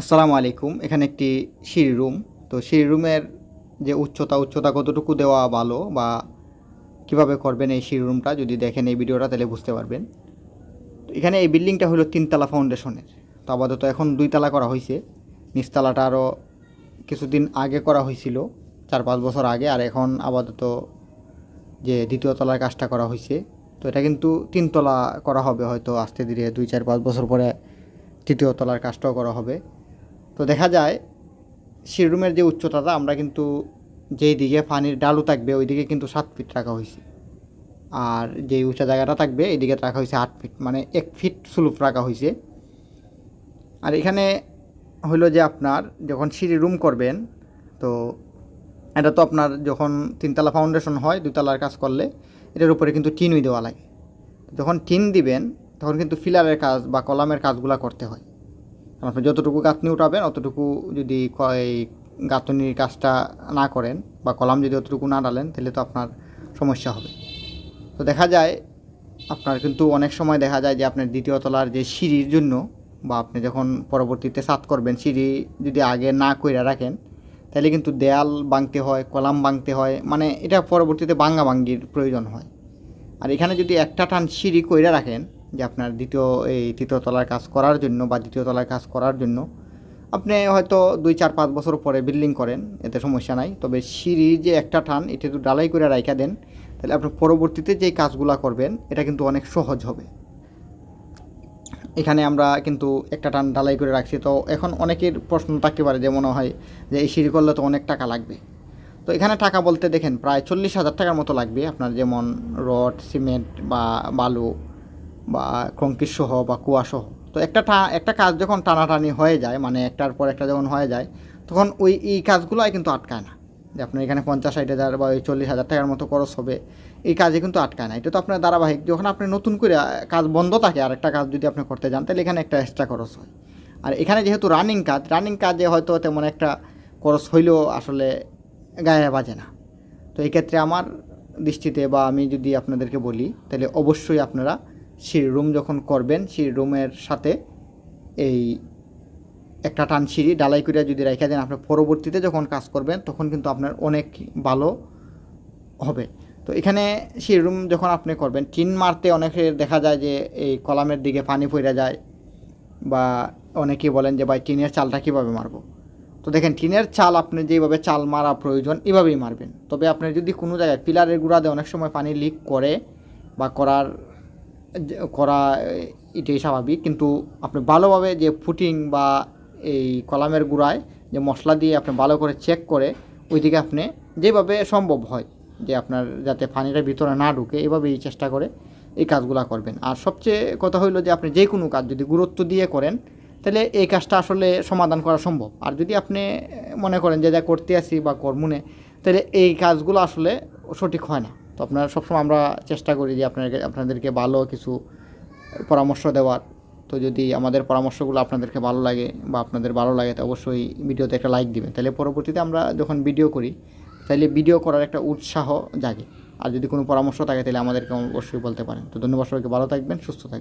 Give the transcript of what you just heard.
আসসালামু আলাইকুম। এখানে একটি সিঁড়ি রুম। তো সিঁড়ি রুমের যে উচ্চতা উচ্চতা কতটুকু দেওয়া ভালো বা কীভাবে করবেন এই সিঁড়ি রুমটা যদি দেখেন এই ভিডিওটা, তাহলে বুঝতে পারবেন। তো এখানে এই বিল্ডিংটা হলো তিনতলা ফাউন্ডেশনের। তো আপাতত এখন দুইতলা করা হয়েছে নিচতলাটা আরও কিছুদিন আগে করা হয়েছিল চার পাঁচ বছর আগে, আর এখন আপাতত যে দ্বিতীয় তলার কাজটা করা হয়েছে তো এটা কিন্তু তিনতলা করা হবে, হয়তো আস্তে ধীরে দুই চার পাঁচ বছর পরে তৃতীয় তলার কাজটাও করা হবে। তো দেখা যায় সিঁড়িরুমের যে উচ্চতাটা, আমরা কিন্তু যেই দিকে পানির ডালু থাকবে, ওই দিকে কিন্তু সাত ফিট রাখা হয়েছে। আর যেই উঁচা জায়গাটা থাকবে, এই দিকে রাখা হয়েছে আট ফিট মানে এক ফিট স্লুপ রাখা হয়েছে। আর এখানে হলো যে আপনার, যখন সিঁড়ি রুম করবেন, তো এটা তো আপনার যখন তিনতলা ফাউন্ডেশন হয়, দুতলার কাজ করলে, এটার উপরে কিন্তু টিনই দেওয়া লাগে। যখন টিন দিবেন, তখন কিন্তু ফিলারের কাজ বা কলামের কাজগুলো করতে হয়। আপনি যতটুকু গাঁথনি উঠাবেন, অতটুকু যদি গাঁথনির কাজটা না করেন বা কলাম যদি অতটুকু না ডালেন তাহলে তো আপনার সমস্যা হবে। তো দেখা যায়, আপনার কিন্তু অনেক সময় দেখা যায় যে আপনার দ্বিতীয় তলার যে সিঁড়ির জন্য বা আপনি যখন পরবর্তীতে সাত করবেন, সিঁড়ি যদি আগে না কইরা রাখেন, তাহলে কিন্তু দেয়াল ভাঙতে হয়, কলাম ভাঙতে হয় মানে এটা পরবর্তীতে ভাঙ্গা ভাঙ্গির প্রয়োজন হয়। আর এখানে যদি একটা টান সিঁড়ি কইরা রাখেন যে আপনার দ্বিতীয়, এই তৃতীয় তলার কাজ করার জন্য বা দ্বিতীয় তলার কাজ করার জন্য। আপনি হয়তো দুই, চার, পাঁচ বছর পরে বিল্ডিং করেন, এতে সমস্যা নাই। তবে সিঁড়ি যে একটা টান, এটা একটু ডালাই করে রাইখা দেন, তাহলে আপনি পরবর্তীতে যে কাজগুলো করবেন, এটা কিন্তু অনেক সহজ হবে। এখানে আমরা কিন্তু একটা টান ঢালাই করে রাখছি। তো এখন অনেকের প্রশ্ন থাকতে পারে যে মনে হয় যে এই সিঁড়ি করলে তো অনেক টাকা লাগবে। তো এখানে টাকা বলতে দেখেন, প্রায় চল্লিশ হাজার টাকার মতো লাগবে। আপনার যেমন রড, সিমেন্ট বা বালু। বা কংক্রিট সহ বা কুয়া সহ তো একটা একটা কাজ যখন টানাটানি হয়ে যায় মানে একটার পর একটা যখন হয়ে যায়, তখন ওই, এই কাজগুলোই কিন্তু আটকায় না। যে আপনার এখানে পঞ্চাশ, ষাট হাজার বা ওই চল্লিশ হাজার টাকার মতো খরচ হবে, এই কাজে কিন্তু আটকায় না। এটা তো আপনার ধারাবাহিক। যখন আপনি নতুন করে কাজ বন্ধ থাকে আর একটা কাজ যদি আপনি করতে যান, তাহলে এখানে একটা এক্সট্রা খরচ হয়। আর এখানে যেহেতু রানিং কাজ রানিং কাজে হয়তো তেমন একটা খরচ হইলেও আসলে গায়ে বাজে না। তো এই ক্ষেত্রে আমার দৃষ্টিতে বা আমি যদি আপনাদেরকে বলি, তাহলে অবশ্যই আপনারা সিঁড়ি রুম যখন করবেন সিঁড়ি রুমের সাথে এই একটা টান সিঁড়ি ডালাই করে যদি রেখে দেন আপনার পরবর্তীতে যখন কাজ করবেন, তখন কিন্তু আপনার অনেক ভালো হবে। তো এখানে সিঁড়ি রুম যখন আপনি করবেন, টিন মারতে অনেকের দেখা যায় যে এই কলামের দিকে পানি পড়ে যায় বা অনেকেই বলেন যে, ভাই, টিনের চালটা কীভাবে মারবো? তো দেখেন, টিনের চাল আপনি যেভাবে চাল মারা প্রয়োজন, এভাবেই মারবেন। তবে আপনি যদি কোনো জায়গায় পিলারের গুঁড়াতে অনেক সময় পানি লিক করে বা করার করা, এটাই স্বাভাবিক। কিন্তু আপনি ভালোভাবে যে ফুটিং বা এই কলামের গুঁড়ায় যে মশলা দিয়ে আপনি ভালো করে চেক করে ওইদিকে আপনি যেভাবে সম্ভব হয় যে আপনার যাতে পানিটা ভিতরে না ঢুকে, এভাবেই চেষ্টা করে এই কাজগুলো করবেন। আর সবচেয়ে কথা হইল যে আপনি যে কোনো কাজ যদি গুরুত্ব দিয়ে করেন, তাহলে এই কাজটা আসলে সমাধান করা সম্ভব। আর যদি আপনি মনে করেন যে যা করতে আসি বা কর্মনে, তাহলে এই কাজগুলো আসলে সঠিক হয় না। তো আপনারা সবসময় আমরা চেষ্টা করি যে আপনাকে আপনাদেরকে ভালো কিছু পরামর্শ দেওয়ার। তো যদি আমাদের পরামর্শগুলো আপনাদেরকে ভালো লাগে বা আপনাদের ভালো লাগে, তো অবশ্যই ভিডিওতে একটা লাইক দিবেন। তাহলে পরবর্তীতে আমরা যখন ভিডিও করি, তাহলে ভিডিও করার একটা উৎসাহ জাগে। আর যদি কোনো পরামর্শ থাকে, তাহলে আমাদেরকে অবশ্যই বলতে পারেন। তো ধন্যবাদ সবাইকে, ভালো থাকবেন, সুস্থ থাকবেন।